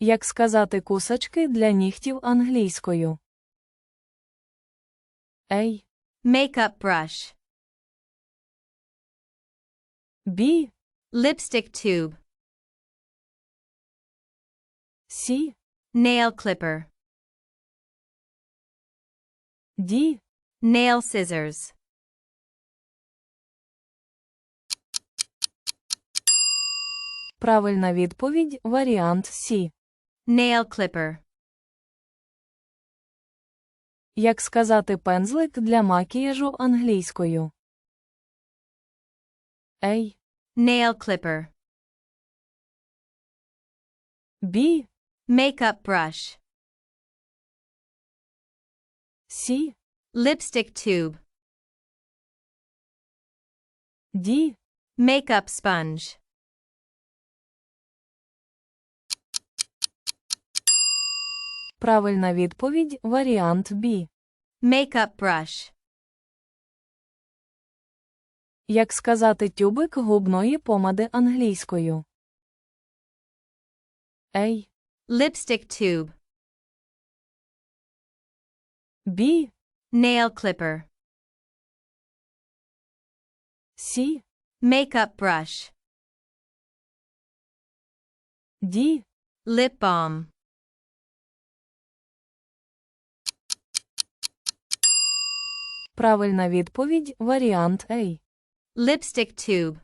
Як сказати кусачки для нігтів англійською? A. Makeup brush. B. Lipstick tube. C. Nail clipper. D. Nail scissors. Правильна відповідь варіант C. Nail clipper. Як сказати пензлик для макіяжу англійською? A. Nail clipper. B. Makeup brush. C. Lipstick tube. D. Makeup sponge. Правильна відповідь варіант B. Makeup brush. Як сказати тюбик губної помади англійською? A. Lipstick tube. B. Nail clipper. C. Makeup brush. D. Lip balm. Правильна відповідь варіант A. Lipstick tube.